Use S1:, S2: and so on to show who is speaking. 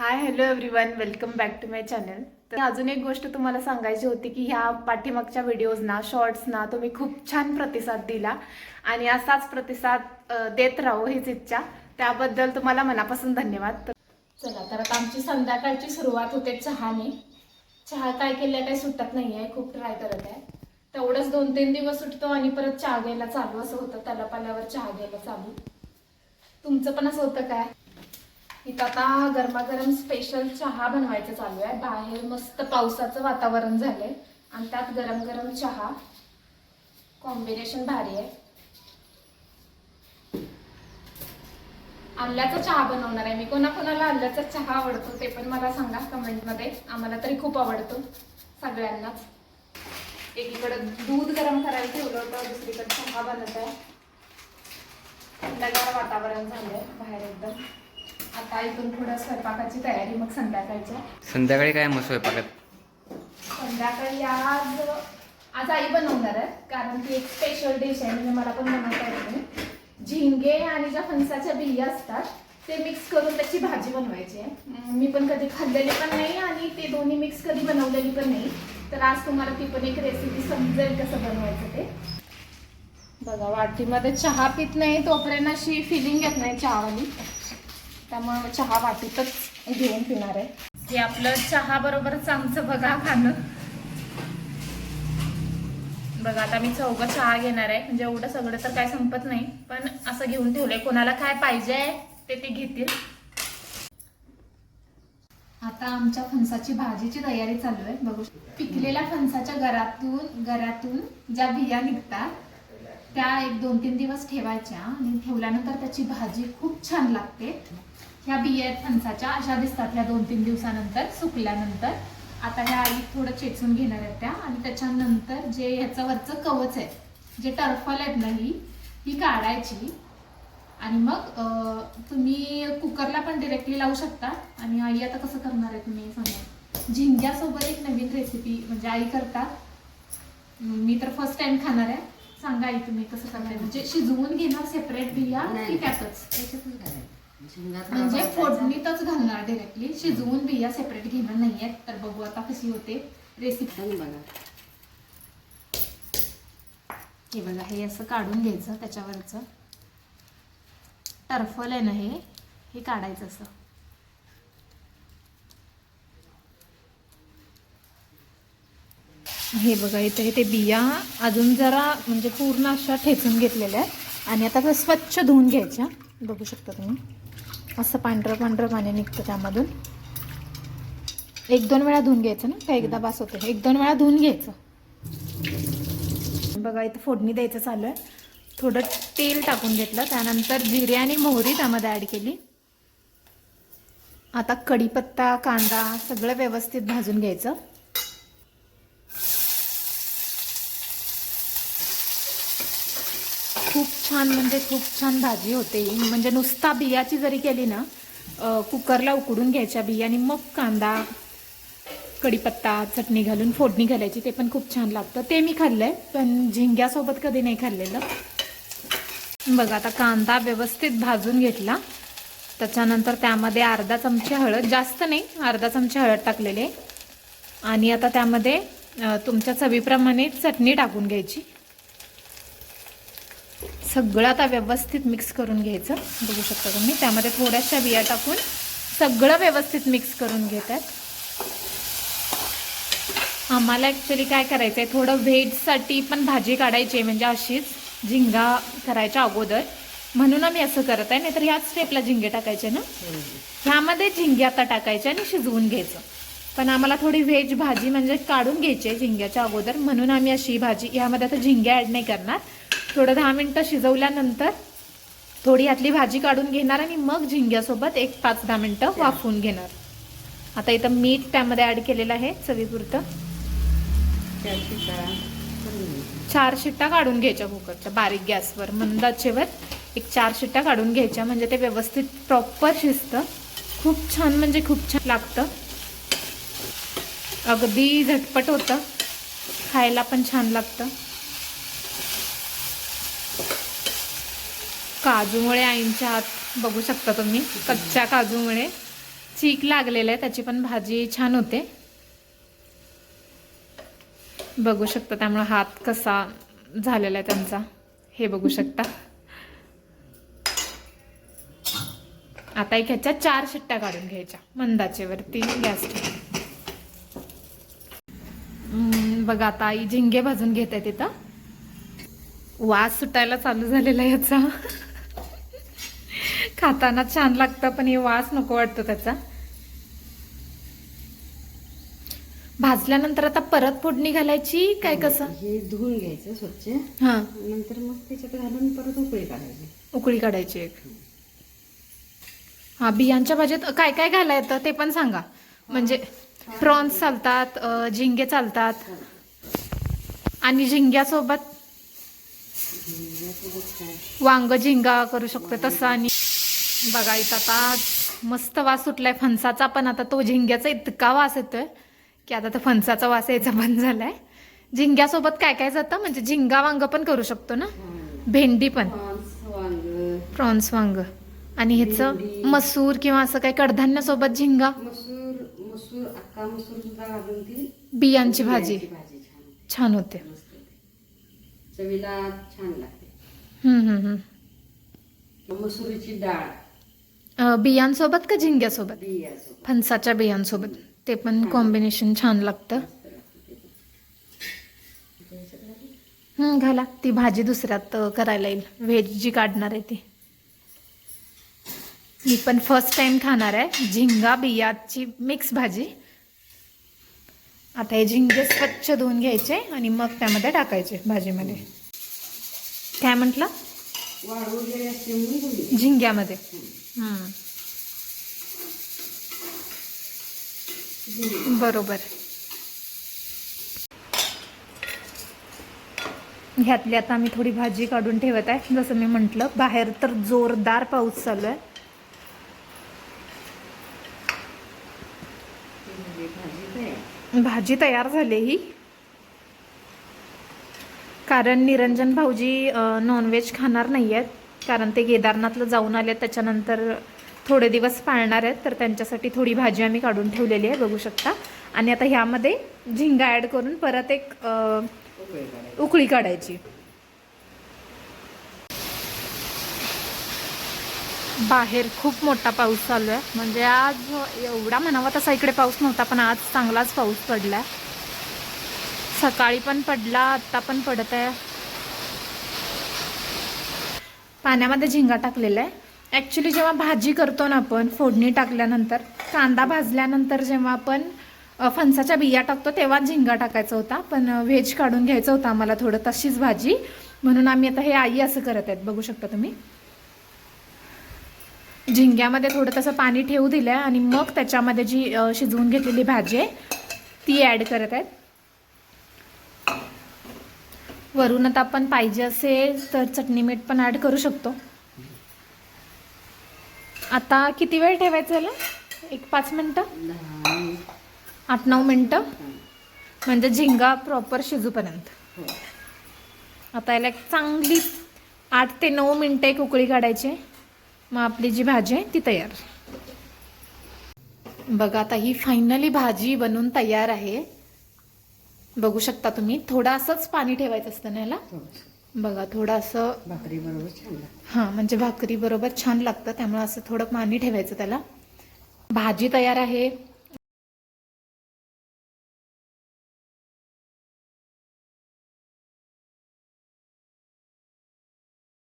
S1: Hi hello everyone welcome back to my channel तर अजून एक गोष्ट तुम्हाला सांगायची होती की ह्या पाठीमागच्या व्हिडिओजना शॉर्ट्सना तुम्ही खूप छान प्रतिसाद दिला. आणि असाच प्रतिसाद देत राहू हीच इच्छा. त्याबद्दल तुम्हाला मनापासून धन्यवाद. चला तर आता आमची संध्याकाळची सुरुवात होते चहाने. चहा काय केल्या काही सुटत नाही आहे खूप ट्राय करत आहे. तेवढंच दोन तीन दिवस सुटतो आणि परत चहा घ्यायला चालू. असं होतं तलापाल्यावर चहा घ्यायला चालू. तुमचं पण असं होतं काय इथं आता गरमागरम स्पेशल चहा बनवायचं चालू आहे. बाहेर मस्त पावसाचं वातावरण झालंय. आणि त्यात गरम गरम चहा कॉम्बिनेशन भारी आहे. आल्याचा चहा बनवणार आहे मी. कोणाकोणाला आल्याचा चहा आवडतो ते पण मला सांगा कमेंटमध्ये. आम्हाला तरी खूप आवडतो सगळ्यांनाच. एकीकडं दूध गरम करायला ठेवलं होतं दुसरीकडे चहा बनत आहे थंडगार वातावरण झालंय बाहेर एकदम. आता इथून पुढं स्वयंपाकाची तयारी मग संध्याकाळच्या
S2: संध्याकाळी काय मग स्वयंपाकात?
S1: संध्याकाळी आज आज आई बनवणार आहे कारण ती एक स्पेशल डिश आहे म्हणजे मला पण बनवता येत नाही. झिंगे आणि ज्या फणसाच्या बिया असतात ते मिक्स करून त्याची भाजी बनवायची आहे. अं, मी पण कधी खाल्लेली पण नाही आणि ते दोन्ही मिक्स कधी बनवलेली पण नाही. तर आज तुम्हाला ती पण एक रेसिपी समजेल कसं बनवायचं ते. बघा वाटीमध्ये चहा पित नाही तोपर्यंत अशी फिलिंग येत नाही चहावाली. त्यामुळे चहा वाटीतच घेऊन पिणार आहे. हे आपलं चहा बरोबरच आमचं बघा खाणं. बघा आता मी चौघ चहा घेणार आहे. म्हणजे एवढं सगळं तर काय संपत नाही. पण असं घेऊन ठेवलंय. कोणाला काय पाहिजे ते ते घेतील. आता आमच्या फणसाची भाजीची तयारी चालू आहे. बघू पिकलेल्या फणसाच्या गरातून गरातून ज्या बिया निघतात त्या एक दोन तीन दिवस ठेवायच्या. आणि ठेवल्यानंतर त्याची भाजी खूप छान लागते. ह्या बिया फणसाच्या. अशा दिसतात ह्या दोन तीन दिवसानंतर सुकल्यानंतर. आता ह्या आई थोडं चेचून घेणार आहेत त्या. आणि त्याच्यानंतर जे ह्याचं वरचं कवच आहे जे टर्फल आहेत ना ही ही काढायची. आणि मग तुम्ही कुकरला पण डिरेक्टली लावू शकता. आणि आई आता कसं करणार आहे तुम्ही सांगा. झिंग्यासोबत एक नवीन रेसिपी म्हणजे आई करतात. मी तर फर्स्ट टाइम खाणार आहे. सांगा आई तुम्ही कसं करताय. म्हणजे शिजवून घेणार सेपरेट बिया की. त्यातच?
S3: त्याच्यातच घालायचं. शेंगात
S1: म्हणजे. फोडणीतच घालणार डिरेक्टली शिजवून बिया सेपरेट घेणार नाहीयेत. तर बघू आता कशी होते रेसिपी
S3: बघा.
S1: हे बघा हे असं काढून घ्यायचं त्याच्यावरचं. टर्फल आहे ना हे हे काढायचं असं. हे बघा इथे हे ते बिया अजून जरा म्हणजे पूर्ण अशा ठेचून घेतलेल्या आहेत. आणि आता स्वच्छ धुवून घ्यायच्या. बघू शकता तुम्ही. असं पांढरं पांढरं पाणी निघतं त्यामधून. एक दोन वेळा धुवून घ्यायचं ना का एकदा बास होतं. एक दोन वेळा धुवून घ्यायचं. बघा इथं फोडणी द्यायचं चालू आहे. थोडं तेल टाकून घेतलं. त्यानंतर जिरे आणि मोहरी त्यामध्ये ॲड केली. आता कढीपत्ता कांदा सगळं व्यवस्थित भाजून घ्यायचं खूप छान म्हणजे खूप छान भाजी होते. म्हणजे नुसता बियाची जरी केली ना कुकरला उकडून घ्यायच्या बिया आणि मग कांदा कढीपत्ता चटणी घालून फोडणी घालायची ते पण खूप छान लागतं. ते मी खाल्लं आहे पण झिंग्यासोबत कधी नाही खाल्लेलं. बघा आता कांदा व्यवस्थित भाजून घेतला. त्याच्यानंतर त्यामध्ये अर्धा चमचे हळद जास्त नाही अर्धा चमचे हळद टाकलेले आणि आता त्यामध्ये तुमच्या चवीप्रमाणे चटणी टाकून घ्यायची. सगळं आता व्यवस्थित मिक्स करून घ्यायचं. बघू शकता तुम्ही त्यामध्ये थोड्याशा बिया टाकून सगळं व्यवस्थित मिक्स करून घेत आहेत. आम्हाला ॲक्च्युली काय करायचं आहे थोडं व्हेजसाठी पण भाजी काढायची आहे म्हणजे अशीच झिंगा करायच्या अगोदर. म्हणून आम्ही असं करत आहे नाहीतर ह्याच स्टेपला झिंगे टाकायचे ना. ह्यामध्ये झिंगे आता टाकायचे आणि शिजवून घ्यायचं. पण आम्हाला थोडी व्हेज भाजी म्हणजे काढून घ्यायची आहे झिंग्याच्या अगोदर. म्हणून आम्ही अशी भाजी ह्यामध्ये आता झिंगे ॲड नाही करणार. थोडं दहा मिनटं शिजवल्यानंतर थोडी यातली भाजी काढून घेणार आणि मग झिंग्यासोबत एक पाच दहा मिनटं वाफवून घेणार. आता इथं मीठ त्यामध्ये ॲड केलेलं आहे चवीपुरतं. चार शिट्ट्या काढून घ्यायच्या कुकरच्या बारीक गॅसवर. मंद आचेवर एक चार शिट्ट्या काढून घ्यायच्या म्हणजे ते व्यवस्थित प्रॉपर शिजतं. खूप छान म्हणजे खूप छान लागतं. अगदी झटपट होतं. खायला पण छान लागतं. काजूमुळे आईंच्या हात बघू शकता तुम्ही. कच्च्या काजूमुळे चीक लागलेलं आहे. त्याची पण भाजी छान होते. बघू शकता त्यामुळे हात कसा झालेला आहे त्यांचा. हे बघू शकता. आता एक ह्याच्या चार शिट्ट्या काढून घ्यायच्या. मंदाचेवरती गॅस बघा आता आई झिंगे भाजून घेत आहे तिथं. वास सुटायला चालू झालेला आहे याचा. खाताना छान लागतं पण हे वास नको वाटतो त्याचा. भाजल्यानंतर आता परत फोडणी घालायची काय कसं?
S3: हे धुवून घ्यायचं स्वच्छ.
S1: हा.
S3: नंतर मग त्याच्यात घालून परत उकळी काढायची.
S1: उकळी काढायची एक. हा बियांच्या भाजीत काय काय घाला येतं ते पण सांगा. म्हणजे प्रॉन्स चालतात झिंगे चालतात. आणि झिंग्यासोबत वांग झिंगा करू शकतो तसं आणि बघा इथं आता मस्त वास सुटलाय फणसाचा पण आता तो झिंग्याचा इतका वास येतोय की आता तो फणसाचा वास यायचा बंद झालाय. झिंग्यासोबत काय काय जातं? म्हणजे झिंगा वांग पण करू शकतो ना? भेंडी पण.
S3: प्रॉन्स वांग.
S1: आणि ह्याचं. मसूर किंवा असं काही कडधान्यासोबत झिंगा?
S3: मसूर मसूर अख्खा मसूर सुद्धा घालून ती
S1: बियांची भाजी.
S3: छान
S1: होते.
S3: चवीला छान लागते.
S1: हम्म, हम्म, हम्म.
S3: किंवा मसुरीची डाळ.
S1: बियांसोबत का झिंग्यासोबत?
S3: बियासोबत.
S1: फणसाच्या बियांसोबत. ते पण कॉम्बिनेशन छान लागतं.
S3: मस्त लागते ते पण. त्याच्यात घालून
S1: हं, घाला. ती भाजी दुसऱ्यात अ, करायला येईल. व्हेज जी काढणार आहे ती. मी पण फर्स्ट टाइम खाणार आहे. झिंगा बियाची मिक्स भाजी. आता हे झिंगे स्वच्छ धुवून घ्यायचे आणि मग त्यामध्ये टाकायचे भाजीमध्ये. काय म्हटलं?
S3: वाढ वगैरे असते म्हणून धुवून
S1: झिंग्यामध्ये. बरोबर. ह्यातली आता आम्ही थोडी भाजी काढून ठेवत आहे. जसं मी म्हटलं बाहेर तर जोरदार पाऊस चालू आहे.
S3: तयार.
S1: भाजी तयार झाली ही. कारण निरंजन भाऊजी नॉनव्हेज खाणार नाही आहेत कारण ते केदारनाथला जाऊन आले त्याच्यानंतर थोडे दिवस पाळणार आहेत. तर त्यांच्यासाठी थोडी भाजी आम्ही काढून ठेवलेली आहे बघू शकता. आणि आता ह्यामध्ये झिंगा ॲड करून परत एक
S3: उकळी काढायची.
S1: बाहेर खूप मोठा पाऊस चालू आहे. म्हणजे आज एवढा म्हणावा तसा इकडे पाऊस नव्हता पण आज चांगलाच पाऊस पडला आहे सकाळी पण पडला आत्ता पण पडत आहे. पाण्यामध्ये झिंगा टाकलेला आहे. ॲक्च्युली जेव्हा भाजी करतो ना आपण फोडणी टाकल्यानंतर कांदा भाजल्यानंतर जेव्हा आपण फणसाच्या बिया टाकतो तेव्हा झिंगा टाकायचा होता. पण व्हेज काढून घ्यायचं होतं आम्हाला थोडं तशीच भाजी. म्हणून आम्ही आता हे आई असं करत आहेत. बघू शकता तुम्ही. झिंग्यामध्ये थोडं तसं पाणी ठेवू दिलं आहे आणि मग त्याच्यामध्ये जी शिजवून घेतलेली भाजी आहे ती ॲड करत आहेत. वरून आता आपण पाहिजे असेल तर चटणी मीठ पण ॲड करू शकतो. आता किती वेळ ठेवायचं याला एक पाच मिनटं? आठ नऊ मिनटं? म्हणजे झिंगा प्रॉपर शिजूपर्यंत. आता याला एक चांगली आठ ते नऊ मिनटं एक उकळी काढायची. मग आपली जी भाजी आहे ती तयार. बघा आता ही फायनली भाजी बनवून तयार आहे. बघू शकता तुम्ही. थोडं असंच पाणी ठेवायचं असतं ना याला. बघा थोडं असं
S3: भाकरी बरोबर छान लागते.
S1: हां म्हणजे भाकरी बरोबर छान लागतं. त्यामुळे असं थोडं पाणी ठेवायचं त्याला. भाजी तयार आहे.